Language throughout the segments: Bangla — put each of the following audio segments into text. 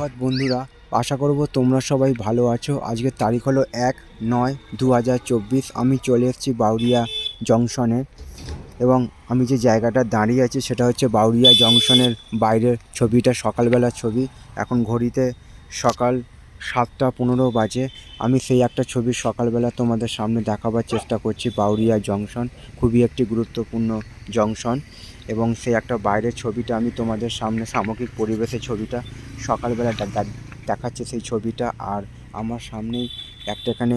সুপ্রভাত বন্ধুরা। আশা করব তোমরা সবাই ভালো আছো। আজকের তারিখ হলো এক নয় দু আমি চলে এসেছি বাউরিয়া জংশনে এবং আমি যে জায়গাটা দাঁড়িয়ে আছি সেটা হচ্ছে বাউরিয়া জংশনের বাইরের ছবিটা, সকালবেলার ছবি। এখন ঘড়িতে সকাল সাতটা পনেরো বাজে। আমি সেই একটা ছবি সকালবেলা তোমাদের সামনে দেখাবার চেষ্টা করছি, বাউরিয়া জংশন। খুবই একটি গুরুত্বপূর্ণ জংশন এবং সেই একটা বাইরের ছবিটা আমি তোমাদের সামনে, সামগ্রিক পরিবেশের ছবিটা সকালবেলা দেখাচ্ছে সেই ছবিটা। আর আমার সামনেই একটা এখানে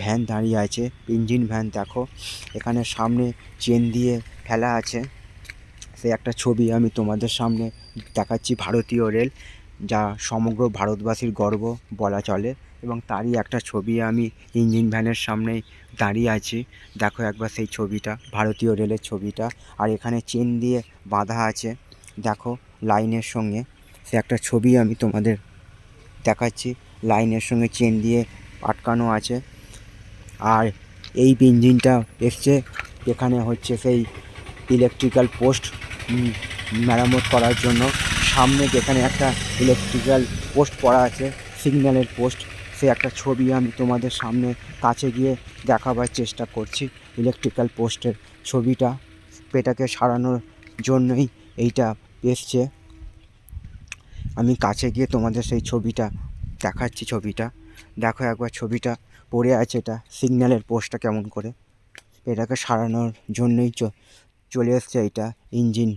ভ্যান দাঁড়িয়ে আছে, ইঞ্জিন ভ্যান দেখো। এখানে সামনে চেন দিয়ে ফেলা আছে। সেই একটা ছবি আমি তোমাদের সামনে দেখাচ্ছি, ভারতীয় রেল। যা সমগ্র ভারতবাসীর গর্ব বলা চলে এবং তারই একটা ছবি আমি ইঞ্জিন ভ্যানের সামনেই দাঁড়িয়ে আছি। দেখো একবার সেই ছবিটা, ভারতীয় রেলের ছবিটা। আর এখানে চেন দিয়ে বাঁধা আছে। দেখো লাইনের সঙ্গে সে একটা ছবি আমি তোমাদের দেখাচ্ছি। লাইনের সঙ্গে চেন দিয়ে আটকানো আছে। আর এই ইঞ্জিনটা এসছে, এখানে হচ্ছে সেই ইলেকট্রিক্যাল পোস্ট মেরামত করার জন্য। সামনে যেখানে একটা ইলেকট্রিক্যাল পোস্ট করা আছে সিগন্যালের পোস্ট সে একটা ছবি আমি তোমাদের সামনে কাছে গিয়ে দেখাবার চেষ্টা করছি ইলেকট্রিক্যাল পোস্টের ছবিটা। এটাকে সারানোর জন্যই এইটা এসছে। আমি কাছে গিয়ে তোমাদের সেই ছবিটা দেখাচ্ছি, ছবিটা। দেখো একবার ছবিটা পড়ে আছে এটা সিগন্যালের পোস্টটা কেমন করে। এটাকে সারানোর জন্যই চলে এসছে এইটা ইঞ্জিন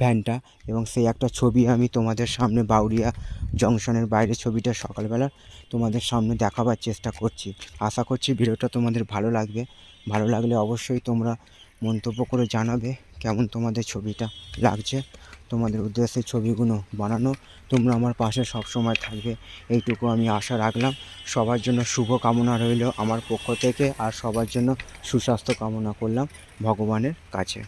ভ্যানটা এবং সেই একটা ছবি আমি তোমাদের সামনে বাউরিয়া জংশনের বাইরে ছবিটা সকালবেলা তোমাদের সামনে দেখাবার চেষ্টা করছি। আশা করছি ভিডিওটা তোমাদের ভালো লাগবে। ভালো লাগলে অবশ্যই তোমরা মন্তব্য করে জানাবে কেমন তোমাদের ছবিটা লাগছে। তোমাদের উদ্দেশ্যে ছবিগুলো বানানো। তোমরা আমার পাশে সব সময় থাকবে। এইটুকু আমি আশা রাখলাম। সবার জন্য শুভ কামনা রইল আমার পক্ষ থেকে আর সবার জন্য সুস্বাস্থ্য কামনা করলাম ভগবানের কাছে।